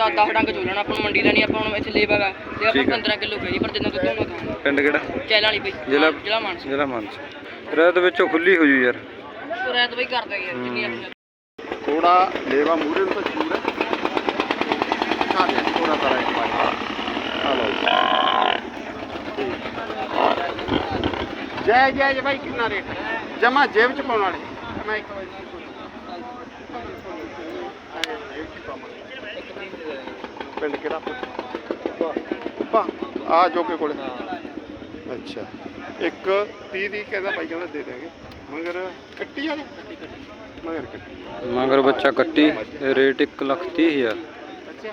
ਚਾਰ 10 ਡੰਗ ਚੋਲਣਾ ਆਪਾਂ ਨੂੰ ਮੰਡੀ ਦਾ ਨਹੀਂ ਆਪਾਂ ਨੂੰ ਇੱਥੇ ਲੇਬਰ ਆ ਤੇ ਆਪਾਂ ਠੀਕ ਆ। 15 ਕਿਲੋ ਕਰੀ ਪਰ ਜਿੰਨਾ ਦੁੱਧ ਹੋਣਾ ਖਾਣਾ ਪਿੰਡ ਕਿਹੜਾ? ਚੈਲ ਵਾਲੀ ਬਈ ਜ਼ਿਲ੍ਹਾ- ਜ਼ਿਲ੍ਹਾ ਮਾਨਸਾ। ਜ਼ਿਲ੍ਹਾ ਮਾਨਸਾ। ਰਾਤ ਵਿੱਚੋਂ ਖੁੱਲੀ ਹੋ ਜੂ ਯਾਰ। ਉਹ ਰਾਤ ਬਈ ਕਰਦਾ ਯਾਰ ਜਿੰਨੀ ਆਪਣੀ ਥੋੜਾ ਲੇਵਾ ਮੂਰੇ ਨੂੰ ਤਾਂ ਹੈ। ਦੇ ਥੋੜਾ ਕਰਾ ਇੱਕ ਵਾਰ। ਆ ਲਓ। ਜੈ ਜੈ ਜੈ ਭਾਈ ਕਿੰਨਾ ਰੇਟ ਜਮਾ ਜੇਬ ਚ ਪਾਉਣ ਵਾਲੇ। ਮੈਂ ਇੱਕ ਵਾਰ ਪਿੰਡ ਕਿਹੜਾ ਪਾ ਆ ਜੋਕੇ ਕੋਲੇ। ਅੱਛਾ। ਇੱਕ 30 ਦੀ ਕਹਿੰਦਾ ਭਾਈ ਕਹਿੰਦਾ ਦੇ ਦੇਗੇ। ਮਗਰ ਕੱਟੀ ਆ ਮਗਰ ਕੱਟੀ। ਮਗਰ ਬੱਚਾ ਕੱਟੀ ਰੇਟ 1 ਲੱਖ 30 ਹਜ਼ਾਰ। ਅੱਛਾ।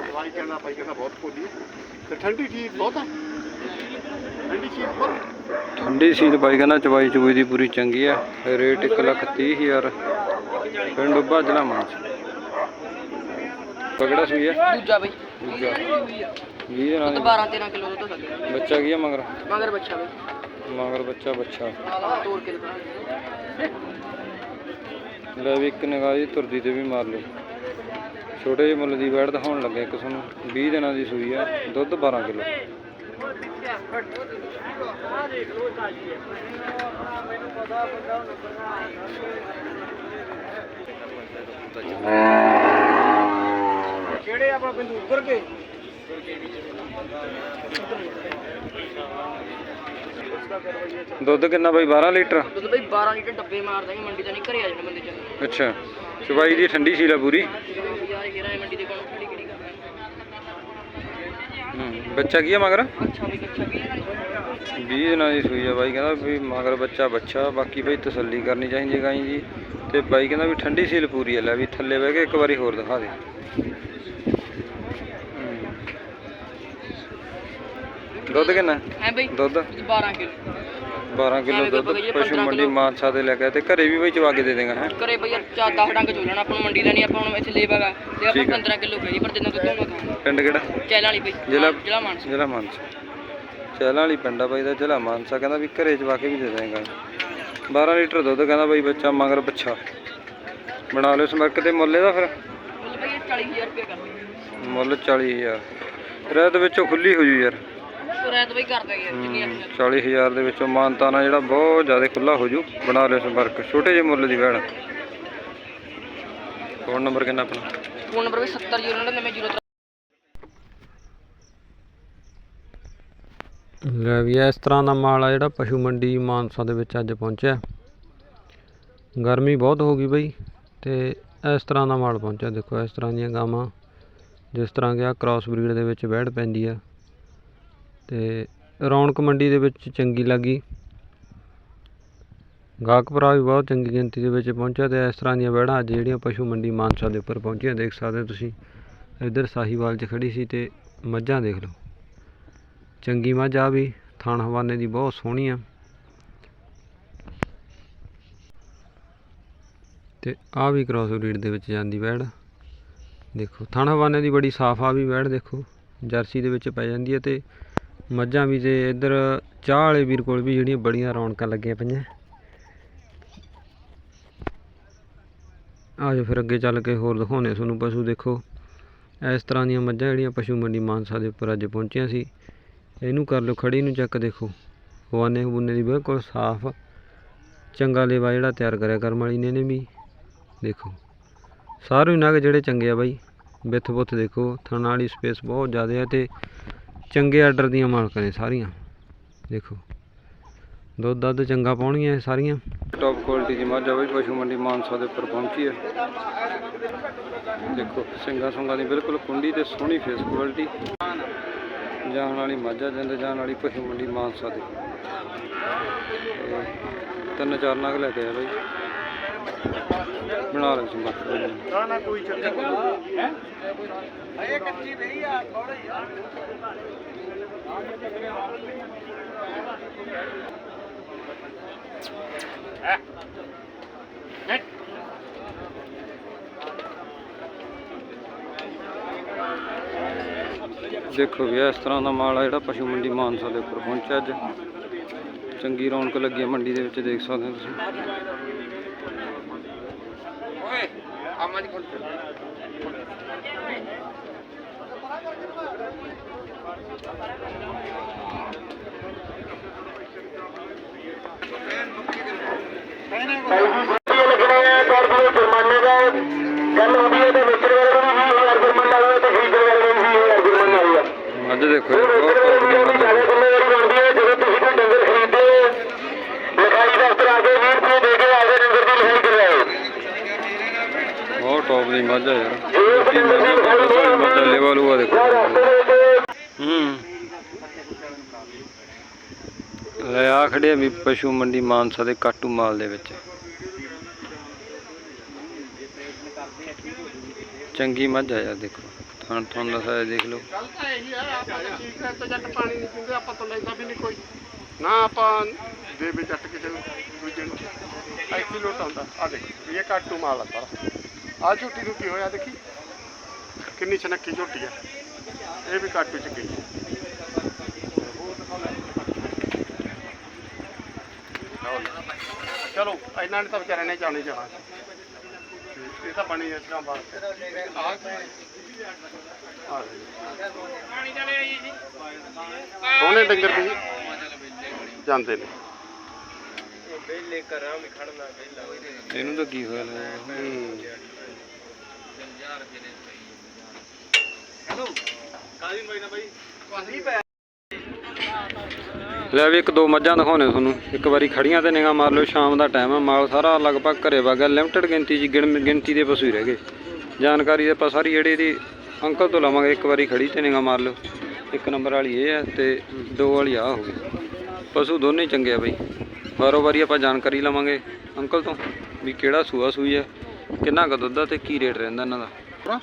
ਦਵਾਈ ਕਹਿੰਦਾ ਭਾਈ ਕਹਿੰਦਾ ਬਹੁਤ ਤੇ ਠੰਡੀ ਚੀਜ਼ ਬਹੁਤ ਹੈ। ਠੰਡੀ ਚੀਜ਼ ਬਹੁਤ ਠੰਡੀ ਸੀਲ ਬਾਈ ਕਹਿੰਦਾ ਚਵਾਈ ਚਬੂਈ ਦੀ ਪੂਰੀ ਚੰਗੀ ਆ ਰੇਟ 1 ਲੱਖ 30 ਹਜ਼ਾਰ। ਪਿੰਡ ਉੱਭਾ ਜ਼ਿਲ੍ਹਾ ਮਾਨਸਾ। ਪਕੜਾ ਸੂਈ ਹੈ ਦੂਜਾ ਬਈ। ਦੂਜਾ। 20 ਦਿਨਾਂ ਦੁੱਧ ਦੀ 12 13 ਕਿਲੋ ਦੁੱਧ ਸਕਦੇ ਬੱਚਾ ਕੀ ਆ ਮਗਰ? ਮਗਰ ਬੱਚਾ ਬਈ। ਮਗਰ ਬੱਚਾ ਬੱਚਾ। ਤੋੜ ਕੇ ਦਿਖਾ। ਲੈ ਵੀ ਇੱਕ ਨਿਗਾਹ ਜੀ ਤੁਰਦੀ ਤੇ ਵੀ ਮਾਰ ਲਓ। ਛੋਟੇ ਜਿਹੇ ਮੁੱਲ ਦੀ ਵੈੜ ਦਿਖਾਉਣ ਲੱਗੇ ਇੱਕ ਤੁਹਾਨੂੰ। 20 ਦਿਨਾਂ ਦੀ ਸੂਈ ਆ ਦੁੱਧ 12 ਕਿਲੋ। ਕਿਹੜੇ ਆਪਣਾ ਬਿੰਦੂ ਉੱਪਰ ਕੇ? ਦੁੱਧ ਕਿੰਨਾ ਬਾਈ? 12 ਲੀਟਰ? ਦੁੱਧ ਬਈ 12 ਲੀਟਰ ਡੱਬੇ ਮਾਰ ਦਾਂਗੇ ਮੰਡੀ ਤਾਂ ਨਹੀਂ ਘਰੇ ਆ ਜਾਣਾ ਬੰਦੇ ਚ ਅੱਛਾ। ਚਵਾਈ ਦੀ ਠੰਡੀ ਸੀਲ ਆ ਪੂਰੀ? ਯਾਰ ਇਹ ਰਾਏ ਮੰਡੀ ਦੇ ਕੋਲ ਖੜੀ ਖੜੀ ਕਰਦਾ ਹੂੰ ਬੱਚਾ ਕੀ ਆ ਮਗਰ? ਅੱਛਾ ਵੀ ਅੱਛਾ ਵੀ। 20 ਦਿਨਾਂ ਦੀ ਸੂਈ ਆ ਬਾਈ ਕਹਿੰਦਾ ਵੀ ਮਗਰ ਬੱਚਾ ਬੱਚਾ ਬਾਕੀ ਬਈ ਤਸੱਲੀ ਕਰਨੀ ਚਾਹੀਦੀ ਹੈ ਗਾਈ ਜੀ। ਤੇ ਬਾਈ ਕਹਿੰਦਾ ਵੀ ਠੰਡੀ ਸੀਲ ਪੂਰੀ ਆ ਲੈ ਵੀ ਥੱਲੇ ਬਹਿ ਕੇ ਇੱਕ ਵਾਰੀ ਹੋਰ ਦਿਖਾ ਦੇ। ਦੁੱਧ ਕਿੰਨਾ? ਹੈ ਬਈ? ਦੁੱਧ? ਦੁੱਧ 12 ਕਿਲੋ। 12 ਕਿਲੋ ਦੁੱਧ ਪਸ਼ੂ 15 ਮੰਡੀ। ਮਾਨਸਾ ਦੇ ਲੈ ਕੇ ਤੇ ਘਰੇ ਵੀ ਬਈ ਚਵਾ ਕੇ ਦੇ ਦੇਗਾ ਹੈ? ਘਰੇ ਬਈ ਚਾਰ 10 ਡੰਗ ਚੋਲਣਾ ਆਪਾਂ ਨੂੰ ਮੰਡੀ ਦਾ ਨਹੀਂ ਆਪਾਂ ਨੂੰ ਇੱਥੇ ਆ। ਤੇ ਆਪਾਂ ਠੀਕ ਆ। 15 ਕਿਲੋ ਕਰੀ ਪਰ ਜਿੰਨਾ ਦੁੱਧ ਹੋਣਾ ਖਾਣਾ ਪਿੰਡ ਕਿਹੜਾ? ਚੈਲ ਵਾਲੀ ਬਈ ਜ਼ਿਲ੍ਹਾ ਜ਼ਿਲ੍ਹਾ ਮਾਨਸਾ। ਜ਼ਿਲ੍ਹਾ ਮਾਨਸਾ। ਚਹਿਲਾਂ ਵਾਲੀ ਪਿੰਡ ਆ ਬਾਈ ਦਾ ਜ਼ਿਲ੍ਹਾ ਮਾਨਸਾ। ਕਹਿੰਦਾ ਵੀ ਘਰੇ ਚਵਾ ਕੇ ਵੀ ਦੇ ਦੇਗਾ। 12 ਲੀਟਰ ਦੁੱਧ ਕਹਿੰਦਾ ਬਾਈ ਬੱਚਾ ਮਗਰ ਬੱਚਾ ਬਣਾ ਲਿਓ ਸਮਰਕ ਤੇ ਮੁੱਲ ਇਹਦਾ ਫਿਰ। ਮੁੱਲ ਬਈ ਇਹ 40000 ਰੁਪਏ ਕਰਦੇ ਮੁੱਲ 40000 ਰਹਿਤ ਵਿੱਚੋਂ ਖੁੱਲੀ ਹੋ ਜੂ ਯਾਰ। ਰਾਤ ਬਈ ਕਰਦਾ ਯਾਰ ਜਿੰਨੀ ਆਪਣੀ 40000 ਦੇ ਵਿੱਚੋਂ ਮਾਨਤਾਨਾ ਜਿਹੜਾ ਬਹੁਤ ਜ਼ਿਆਦਾ ਖੁੱਲਾ ਹੋ ਜੂ ਬਣਾ ਲਿਓ ਸੰਪਰਕ ਛੋਟੇ ਜਿਹੇ ਮੁੱਲ ਦੀ ਵੈਣ ਫੋਨ ਨੰਬਰ ਕਿੰਨਾ ਆਪਣਾ? ਫੋਨ ਨੰਬਰ ਬਈ 700990 ਲੈ ਵੀ ਇਸ ਤਰ੍ਹਾਂ ਦਾ ਮਾਲ ਆ ਜਿਹੜਾ ਪਸ਼ੂ ਮੰਡੀ ਮਾਨਸਾ ਦੇ ਵਿੱਚ ਅੱਜ ਪਹੁੰਚਿਆ। ਗਰਮੀ ਬਹੁਤ ਹੋ ਗਈ ਬਈ ਤੇ ਇਸ ਤਰ੍ਹਾਂ ਦਾ ਮਾਲ ਪਹੁੰਚਿਆ। ਦੇਖੋ ਇਸ ਤਰ੍ਹਾਂ ਦੀਆਂ ਗਾਵਾਂ ਜਿਸ ਤਰ੍ਹਾਂ ਕਿ ਆ ਕ੍ਰਾਸ ਬਰੀਡ ਦੇ ਵਿੱਚ ਵਹਿੜ ਪੈਂਦੀ ਆ। ਤੇ ਰੌਣਕ ਮੰਡੀ ਦੇ ਵਿੱਚ ਚੰਗੀ ਲੱਗੀ। ਗਾਹਕ ਭਰਾ ਵੀ ਬਹੁਤ ਚੰਗੀ ਗਿਣਤੀ ਦੇ ਵਿੱਚ ਪਹੁੰਚਿਆ ਤੇ ਇਸ ਤਰ੍ਹਾਂ ਦੀਆਂ ਵਹਿੜਾਂ ਅੱਜ ਜਿਹੜੀਆਂ ਪਸ਼ੂ ਮੰਡੀ ਮਾਨਸਾ ਦੇ ਉੱਪਰ ਪਹੁੰਚੀਆਂ, ਦੇਖ ਸਕਦੇ ਹੋ ਤੁਸੀਂ। ਇੱਧਰ ਸਾਹੀਵਾਲ 'ਚ ਖੜੀ ਸੀ ਤੇ ਮੱਝਾਂ ਦੇਖ ਲਓ। ਚੰਗੀ ਮੱਝ ਆ ਵੀ, ਥਾਣ ਹਵਾਨੇ ਦੀ ਬਹੁਤ ਸੋਹਣੀ ਆ ਤੇ ਆ ਵੀ ਕ੍ਰਾਸ ਬਰੀਡ ਦੇ ਵਿੱਚ ਜਾਂਦੀ ਵੈੜ ਦੇਖੋ, ਥਾਣ ਹਵਾਨੇ ਦੀ ਬੜੀ ਸਾਫ਼ ਆ ਵੀ ਵੈੜ ਦੇਖੋ। ਜਰਸੀ ਦੇ ਵਿੱਚ ਪੈ ਜਾਂਦੀ ਹੈ ਤੇ ਮੱਝਾਂ ਵੀ ਤੇ ਇੱਧਰ ਚਾਹ ਵਾਲੇ ਵੀਰ ਕੋਲ ਵੀ ਜਿਹੜੀਆਂ ਬੜੀਆਂ ਰੌਣਕਾਂ ਲੱਗੀਆਂ ਪਈਆਂ। ਆਜੋ ਫਿਰ ਅੱਗੇ ਚੱਲ ਕੇ ਹੋਰ ਦਿਖਾਉਣੇ ਤੁਹਾਨੂੰ ਪਸ਼ੂ ਦੇਖੋ। ਇਸ ਤਰ੍ਹਾਂ ਦੀਆਂ ਮੱਝਾਂ ਜਿਹੜੀਆਂ ਪਸ਼ੂ ਮੰਡੀ ਮਾਨਸਾ ਦੇ ਉੱਪਰ ਅੱਜ ਪਹੁੰਚੀਆਂ ਸੀ। ਇਹਨੂੰ ਕਰ ਲਓ ਖੜੀ ਨੂੰ ਚੱਕ ਦੇਖੋ। ਹਵਾਨੇ ਹਬੂਨੇ ਦੀ ਬਿਲਕੁਲ ਸਾਫ਼, ਚੰਗਾ ਲੇਵਾ ਜਿਹੜਾ ਤਿਆਰ ਕਰਿਆ ਕਰਮ ਵਾਲੀ ਨੇ ਨੇ ਵੀ। ਦੇਖੋ। ਸਾਰੇ ਨਗ ਜਿਹੜੇ ਚੰਗੇ ਆ ਬਾਈ। ਬਿੱਥ ਬੁੱਥ ਦੇਖੋ। ਥਣ ਵਾਲੀ ਸਪੇਸ ਬਹੁਤ ਜ਼ਿਆਦਾ ਹੈ ਤੇ ਚੰਗੇ ਆਰਡਰ ਦੀਆਂ ਮਾਲਕਾਂ ਨੇ ਸਾਰੀਆਂ। ਦੇਖੋ। ਦੁੱਧ ਦੱਧ ਚੰਗਾ ਪਾਉਣਗੀਆਂ ਇਹ ਸਾਰੀਆਂ। ਟੌਪ ਕੁਆਲਿਟੀ ਦੀ ਮੱਝ ਆ ਬਾਈ, ਪਸ਼ੂ ਮੰਡੀ ਮਾਨਸਾ ਦੇ ਉੱਪਰ ਪਹੁੰਚੀ ਹੈ ਦੇਖੋ, ਸਿੰਗਾ ਸੁੰਗਾ ਦੀ ਬਿਲਕੁਲ ਕੁੰਡੀ ਤੇ ਸੋਹਣੀ ਫੇਸ ਕੁਆਲਿਟੀ ਜਾਣ ਵਾਲੀ ਮਾਝਾ ਜਿੰਦ ਜਾਣ ਵਾਲੀ ਪਸ਼ੂ ਮੰਡੀ ਮਾਨਸਾ ਦੀ। ਤਿੰਨ ਚਾਰ ਨਗ ਲੈ ਕੇ ਆਏ ਬਾਈ। ਬਣਾ ਲੈ ਸੰਭਾਲ ਨਾ ਨਾ ਕੋਈ ਚੱਕਰ ਨਹੀਂ। ਦੇਖੋ ਵੀ ਇਸ ਤਰ੍ਹਾਂ ਦਾ ਮਾਲ ਆ ਜਿਹੜਾ ਪਸ਼ੂ ਮੰਡੀ ਮਾਨਸਾ ਦੇ ਉੱਪਰ ਪਹੁੰਚਿਆ ਅੱਜ। ਚੰਗੀ ਰੌਣਕ ਲੱਗੀ ਆ ਮੰਡੀ ਦੇ ਵਿੱਚ ਦੇਖ ਸਕਦੇ ਹੋ ਤੁਸੀਂ। ಸಮಾಜ ಕೊಡ್ತೇವೆ ਅੱਜ ਦੇਖੋ ਟੌਪ ਦੀ ਮੱਝ ਹੈ ਯਾਰ ਵੱਡੀ ਮੱਝ ਹੈ, ਬਹੁਤ ਦੇਖੋ। ਹੂੰ। ਲੈ ਆ ਖੜੇ ਵੀ ਪਸ਼ੂ ਮੰਡੀ ਮਾਨਸਾ ਦੇ ਕਾਟੂ ਮਾਲ ਦੇ ਵਿੱਚ। ਚੰਗੀ ਮੱਝ ਆ ਯਾਰ ਦੇਖੋ। ਥਣ ਥਣ ਦਾ ਦੇਖ ਲਓ। ਗੱਲ ਤਾਂ ਇਹੀ ਆ ਆਪਾਂ ਠੀਕ ਹੈ ਤੇ ਜੱਟ ਪਾਣੀ ਨਹੀਂ ਪੀਂਦੇ ਆਪਾਂ ਤਾਂ ਲੈਂਦਾ ਵੀ ਨਹੀਂ ਕੋਈ। ਨਾ ਆਪਾਂ ਦੇ ਵਿੱਚ ਜੱਟ ਕਿਸੇ ਦੂਜੇ ਨੂੰ ਐਸੀ ਲੋਟ ਆਉਂਦਾ। ਆ ਦੇਖ ਇਹ ਕਾਟੂ ਮਾਲ ਆ ਸਾਰਾ। ਆ ਝੋਟੀ ਨੂੰ ਕੀ ਹੋਇਆ ਦੇਖੀ। ਕਿੰਨੀ ਛਨੱਕੀ ਝੋਟੀ ਆ। ਇਹ ਵੀ ਕਾਟੂ ਚ ਗਈ। ਚਲੋ ਇਹਨਾਂ ਨੇ ਤਾਂ ਵਿਚਾਰਿਆਂ ਨੇ ਜਾਣੇ ਜਾਣਾ। ਇਹ ਤਾਂ ਬਣੀ ਇਸ ਤਰ੍ਹਾਂ ਆ ਆ ਸੋਹਣੇ ਡੰਗਰ ਵੀ ਜਾਂਦੇ ਨੇ। ਇਹਨੂੰ ਤਾਂ ਕੀ ਹੋਇਆ ਲੈ ਲੈ ਵੀ ਇੱਕ ਦੋ ਮੱਝਾਂ ਦਿਖਾਉਣੇ ਤੁਹਾਨੂੰ। ਇੱਕ ਵਾਰੀ ਖੜੀਆਂ ਤੇ ਨਿਗਾਹ ਮਾਰ ਲਿਓ ਸ਼ਾਮ ਦਾ ਟਾਈਮ ਹੈ ਮਾਲ ਸਾਰਾ ਲਗਭਗ ਘਰੇ ਵਗਾ ਲਿਮਟਿਡ ਗਿਣਤੀ ਜੀ ਗਿਣ ਗਿਣਤੀ ਦੇ ਪਸ਼ੂ ਹੀ ਰਹਿ ਗਏ। ਜਾਣਕਾਰੀ ਆਪਾਂ ਸਾਰੀ ਜਿਹੜੀ ਇਹਦੀ ਅੰਕਲ ਤੋਂ ਲਵਾਂਗੇ ਇੱਕ ਵਾਰੀ ਖੜੀ ਤੇ ਨਿਗਾਹ ਮਾਰ ਲਿਓ। ਇੱਕ ਨੰਬਰ ਵਾਲੀ ਇਹ ਹੈ ਤੇ ਦੋ ਵਾਲੀ ਆ ਹੋ ਗਈ। ਪਸ਼ੂ ਦੋਨੇ ਹੀ ਚੰਗੇ ਆ ਬਈ। ਬਾਰੋ ਵਾਰੀ ਆਪਾਂ ਜਾਣਕਾਰੀ ਲਵਾਂਗੇ। ਅੰਕਲ ਤੋਂ ਵੀ ਕਿਹੜਾ ਸੂਆ ਸੂਈ ਹੈ ਕਿੰਨਾ ਕੁ ਦੁੱਧ ਆ ਤੇ ਕੀ ਰੇਟ ਰਹਿੰਦਾ ਇਹਨਾਂ ਦਾ?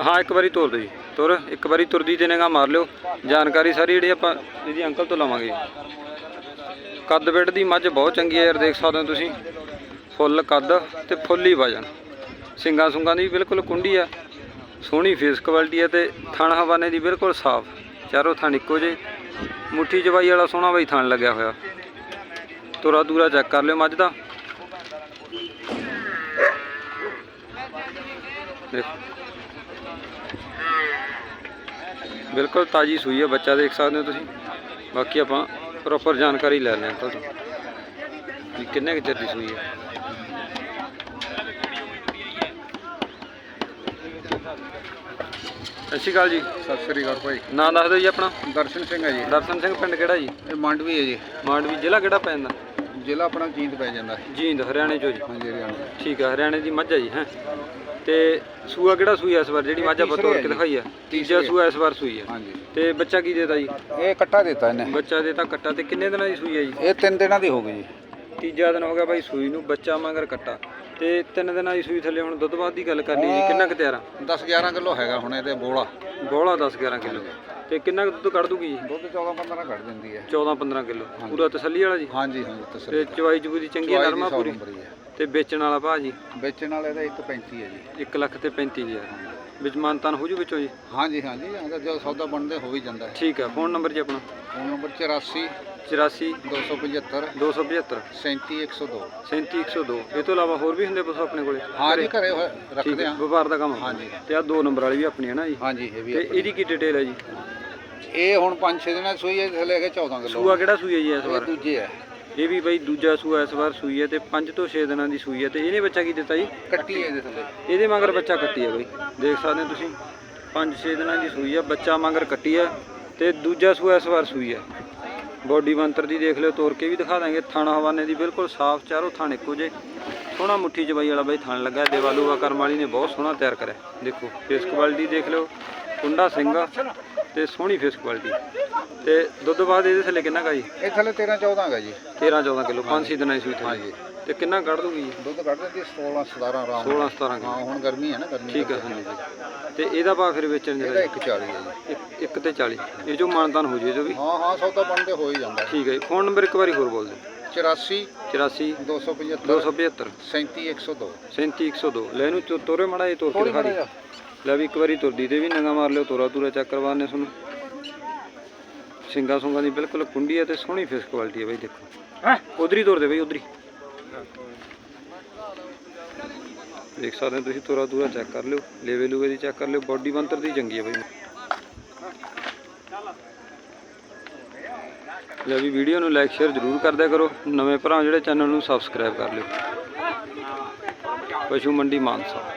ਹਾਂ ਇੱਕ ਵਾਰੀ ਤੋਰ ਦਿਓ ਜੀ। ਤੁਰ ਇੱਕ ਵਾਰੀ ਤੁਰਦੀ ਨਿਗਾਹ ਮਾਰ ਲਿਓ। ਜਾਣਕਾਰੀ ਸਾਰੀ ਜਿਹੜੀ ਆਪਾਂ ਇਹਦੀ ਅੰਕਲ ਤੋਂ ਲਵਾਂਗੇ। ਕੱਦ ਬੈਡ ਦੀ ਮੱਝ ਬਹੁਤ ਚੰਗੀ ਹੈ ਯਾਰ ਦੇਖ ਸਕਦੇ ਹੋ ਤੁਸੀਂ। ਫੁੱਲ ਕੱਦ ਤੇ ਫੁੱਲ ਵਜਨ। ਸਿੰਗਾਂ ਸੁੰਗਾਂ ਦੀ ਬਿਲਕੁਲ ਕੁੰਡੀ ਆ। ਸੋਹਣੀ ਫੇਸ ਕੁਆਲਿਟੀ ਹੈ ਤੇ ਥਣ ਹਵਾਨੇ ਦੀ ਬਿਲਕੁਲ ਸਾਫ਼। ਚਾਰੋਂ ਥਣ ਇੱਕੋ ਜੇ ਮੁੱਠੀ ਜਵਾਈ ਵਾਲਾ ਸੋਹਣਾ ਬਈ ਥਣ ਲੱਗਿਆ ਹੋਇਆ। ਤੁਰਾ ਦੂਰਾ ਚੈੱਕ ਕਰ ਲਿਓ ਮੱਝ ਦਾ। ਬਿਲਕੁਲ ਤਾਜੀ ਸੂਈ ਹੈ ਬੱਚਾ ਦੇਖ ਸਕਦੇ ਹੋ ਤੁਸੀਂ। ਬਾਕੀ ਆਪਾਂ ਪ੍ਰੋਪਰ ਜਾਣਕਾਰੀ ਲੈ ਲੈਂਦੇ ਹਾਂ ਤੋਂ ਕਿੰਨੇ ਕੁ ਚਿਰ ਦੀ ਸੂਈ ਹੈ। ਸਤਿ ਸ਼੍ਰੀ ਅਕਾਲ ਜੀ। ਸਤਿ ਸ੍ਰੀ ਅਕਾਲ ਭਾਈ। ਨਾਂ ਦੱਸ ਦਿਓ ਜੀ ਆਪਣਾ। ਦਰਸ਼ਨ ਸਿੰਘ ਹੈ ਜੀ। ਦਰਸ਼ਨ ਸਿੰਘ ਪਿੰਡ ਕਿਹੜਾ ਜੀ? ਇਹ ਮੰਡਵੀ ਹੈ ਜੀ। ਮਾਂਡਵੀ ਜ਼ਿਲ੍ਹਾ ਕਿਹੜਾ ਪੈ ਜਾਂਦਾ ਜ਼ਿਲ੍ਹਾ ਆਪਣਾ ਜੀਂਦ ਪੈ ਜਾਂਦਾ ਜੀਂਦ ਹਰਿਆਣੇ ਚੋਂ ਜੀ। ਹਾਂਜੀ ਹਰਿਆਣਾ ਠੀਕ ਹੈ ਹਰਿਆਣੇ ਦੀ ਮੱਝ ਹੈ ਜੀ ਹੈ। ਤੇ ਸੂਆ ਕਿਹੜਾ ਸੂਈ ਹੈ ਇਸ ਵਾਰ? ਜਿਹੜੀ ਮੱਝ ਆਪਾਂ ਤੀਸਰੀ ਤੋਰ ਹੈ ਕੇ। ਦਿਖਾਈ ਹੈ ਤੀਜਾ ਹੈ। ਸੂਆ ਇਸ ਵਾਰ ਸੂਈ ਹੈ ਹਾਂਜੀ। ਤੇ ਬੱਚਾ ਕੀ ਦੇਤਾ ਜੀ? ਇਹ ਕੱਟਾ ਦਿੱਤਾ ਇਹਨੇ। ਬੱਚਾ ਦੇ ਤਾਂ ਕੱਟਾ ਤੇ ਕਿੰਨੇ ਦਿਨਾਂ ਦੀ ਸੂਈ ਹੈ ਜੀ? ਇਹ ਤਿੰਨ ਦਿਨਾਂ ਦੀ ਹੋ ਗਈ ਜੀ। ਤੀਜਾ ਦਿਨ ਹੋ ਗਿਆ ਬਾਈ ਸੂਈ ਨੂੰ ਬੱਚਾ ਮਗਰ ਕੱਟਾ। ਤੇ ਤਿੰਨ ਦਿਨਾਂ ਦੀ ਸੂਈ ਥੱਲੇ ਹੁਣ ਦੁੱਧ ਬਾਅਦ ਦੀ ਗੱਲ ਕਰ ਲਈ ਜੀ ਕਿੰਨਾ ਕੁ ਤਿਆਰਾ 10 11 ਕਿਲੋ ਹੈਗਾ ਹੁਣ ਇਹਦੇ ਬੋਲਾ। ਬੋਲਾ 10 11 ਕਿਲੋ। ਤੇ ਕਿੰਨਾ ਕੁ ਦੁੱਧ ਕੱਢ ਦੂਗੀ ਜੀ? ਦੁੱਧ 14 15 ਕੱਢ ਦਿੰਦੀ ਹੈ। 14 15 ਕਿਲੋ। ਪੂਰਾ ਤਸੱਲੀ ਵਾਲਾ ਜੀ? ਹਾਂਜੀ ਹਾਂਜੀ ਤੇ ਤਸੱਲੀ ਚਵਾਈ ਚਬੂਈ ਦੀ ਚੰਗੀ ਹੈ, ਚਵਾਈ ਦੀ ਨਰਮਾ ਸੌ ਪੂਰੀ? ਨੰਬਰ ਹੀ ਹੈ। ਤੇ ਵੇਚਣ ਵਾਲਾ ਭਾਅ ਜੀ? ਵੇਚਣ ਵਾਲੇ ਦਾ 135 ਹੈ ਜੀ। 1 ਲੱਖ ਤੇ 35000 ਵਿੱਚ ਮਾਨਤਾਨ ਹੋ ਜੂ ਵਿੱਚੋਂ ਜੀ? ਹਾਂਜੀ ਹਾਂਜੀ ਜੋ ਸੌਦਾ ਬਣਦੇ ਹੋ ਹੀ ਜਾਂਦਾ ਹੈ। ਠੀਕ ਹੈ ਫੋਨ ਨੰਬਰ ਜੀ ਆਪਣਾ? ਫੋਨ ਨੰਬਰ 84 84 275 275 37102 37102 ਇਹ ਤੋਂ ਇਲਾਵਾ ਹੋਰ ਵੀ ਹੁੰਦੇ ਪਸ਼ੂ ਆਪਣੇ ਕੋਲੇ? ਹਾਂਜੀ ਘਰੇ? ਹੋਏ ਠੀਕ ਰੱਖਦੇ ਹੈ ਹਾਂ ਵਪਾਰ ਦਾ ਕੰਮ ਆ। ਹਾਂਜੀ। ਤੇ ਆ ਦੋ ਨੰਬਰ ਵਾਲੀ ਵੀ ਆਪਣੀ ਹੈ ਨਾ ਜੀ? ਹਾਂਜੀ ਇਹ ਵੀ ਤੇ। ਇਹਦੀ ਕੀ ਡਿਟੇਲ ਹੈ ਜੀ? ਇਹ ਹੁਣ 5-6 ਦਿਨਾਂ ਦੀ ਸੂਈ ਹੈ ਥੱਲੇ ਹੈਗੇ 14 ਕਿਲੋ। ਸੂਆ ਕਿਹੜਾ ਸੂਈ ਹੈ ਜੀ ਇਸ ਇਹ ਵਾਰ ਦੂਜੇ ਹੈ ਇਹ ਵੀ ਬਈ ਦੂਜਾ ਸੂਆ ਇਸ ਵਾਰ ਸੂਈ ਹੈ ਤੇ 5 ਤੋਂ 6 ਦਿਨਾਂ ਦੀ ਸੂਈ ਹੈ। ਤੇ ਇਹਨੇ ਬੱਚਾ ਕੀ ਦਿੱਤਾ ਜੀ? ਕੱਟੀ ਹੈ ਇਹਦੇ ਥੱਲੇ। ਇਹਦੇ ਮਗਰ ਬੱਚਾ ਕੱਟੀ ਹੈ ਬਈ। ਦੇਖ ਸਕਦੇ ਹੋ ਤੁਸੀਂ। 5-6 ਦਿਨਾਂ ਦੀ ਸੂਈ ਹੈ ਬੱਚਾ ਮਗਰ ਕੱਟੀ ਹੈ ਤੇ ਦੂਜਾ ਸੂਆ ਇਸ ਵਾਰ ਸੂਈ ਹੈ। ਬੋਡੀ ਬੰਤਰ ਦੀ ਦੇਖ ਲਿਓ ਤੋੜ ਕੇ ਵੀ ਦਿਖਾ ਦਾਂਗੇ। ਥਣ ਹਵਾਨੇ ਦੀ ਬਿਲਕੁਲ ਸਾਫ਼ ਚਾਰੋਂ ਥਣ ਇੱਕੋ ਜੇ ਸੋਹਣਾ ਮੁੱਠੀ ਜਵਾਈ ਵਾਲਾ ਬਈ ਥਣ ਲੱਗਾ। ਦੇਵਾਲੂਆ ਕਰਮ ਵਾਲੀ ਨੇ ਬਹੁਤ ਸੋਹਣਾ ਤਿਆਰ ਕਰਿਆ। ਦੇਖੋ ਫੇਸ ਕੁਆਲਿਟੀ ਦੇਖ ਲਿਓ। ਕੁੰਡਾ ਸਿੰਘ ਤੇ ਸੋਹਣੀ ਫੇਸ ਕੁਆਲਿਟੀ ਤੇ ਦੁੱਧ ਬਾਅਦ ਇਹਦੇ ਥੱਲੇ ਕਿੰਨਾ ਕਾ ਜੀ? ਇਹ ਥੱਲੇ 13 14 ਹੈਗਾ ਜੀ। 13 14 ਕਿਲੋ। 5-6 ਦਿਨਾਂ ਦੀ ਸੂਈ ਥੱਲੇ। ਹਾਂਜੀ। ਤੇ ਕਿੰਨਾ ਕੱਢ ਦੂਗੀ ਜੀ ਦੁੱਧ ਕੱਢ ਦਿੰਦੀ 16 17 ਆਰਾਮ 16 17 ਕਿਲੋ। ਹਾਂ ਹੁਣ ਗਰਮੀ ਹੈ ਨਾ ਗਰਮੀ ਠੀਕ ਹੈ ਹਾਂਜੀ। ਜੀ ਤੇ ਇਹਦਾ ਭਾਅ ਫਿਰ ਵੇਚਣ ਇਹਦਾ ਜਿਹੜਾ 140 ਹੈ ਜੀ। ਇੱਕ ਤੇ 40 ਇਹ ਜੋ ਮਾਨਤਾਨ ਹੋ ਜੇ ਜੋ ਵੀ। ਹਾਂ ਹਾਂ ਸੌਦਾ ਬਣਦੇ ਹੋ ਹੀ ਜਾਂਦਾ। ਠੀਕ ਹੈ ਜੀ। ਫੋਨ ਨੰਬਰ ਇੱਕ ਵਾਰੀ ਹੋਰ ਬੋਲ ਦਿਓ। 84 84 275 275 37102 37102 ਲੈ ਇਹਨੂੰ ਤੋ- ਤੋਰੇ ਮੜਾ ਇਹ ਤੋਰ ਕੇ ਦਿਖਾ ਦੇ। ਲੈ ਵੀ ਇੱਕ ਵਾਰੀ ਤੁਰਦੀ ਤੇ ਵੀ ਨੰਗਾ ਮਾਰ ਲਿਓ ਤੋਰਾ ਤੂਰਾ ਚੈੱਕ ਕਰਵਾਣੇ ਤੁਹਾਨੂੰ। ਸਿੰਗਾ ਸੁੰਗਾ ਦੀ ਬਿਲਕੁਲ ਕੁੰਡੀ ਹੈ ਤੇ ਸੋਹਣੀ ਫੇਸ ਕੁਆਲਿਟੀ ਹੈ ਬਈ ਦੇਖੋ। ਹੈ? ਉਧਰੀ ਤੋਰ ਦੇ ਬਈ ਉਧਰੀ ਦੇਖ ਸਕਦੇ ਹੋ ਤੁਸੀਂ, ਤੋਰਾ ਤੂਰਾ ਚੈੱਕ ਕਰ ਲਿਓ, ਲੇਵੇ ਲੂਵੇ ਦੀ ਚੈੱਕ ਕਰ ਲਿਓ ਬਾਡੀ ਬੰਤਰ ਦੀ ਚੰਗੀ ਹੈ ਬਈ। ਲੈ ਵੀ ਵੀਡੀਓ ਨੂੰ ਲਾਈਕ ਸ਼ੇਅਰ ਜ਼ਰੂਰ ਕਰਦਿਆ ਕਰੋ, ਨਵੇਂ ਭਰਾ ਜਿਹੜੇ ਚੈਨਲ ਨੂੰ ਸਬਸਕ੍ਰਾਈਬ ਕਰ ਲਿਓ। ਪਸ਼ੂ ਮੰਡੀ ਮਾਨਸਾ।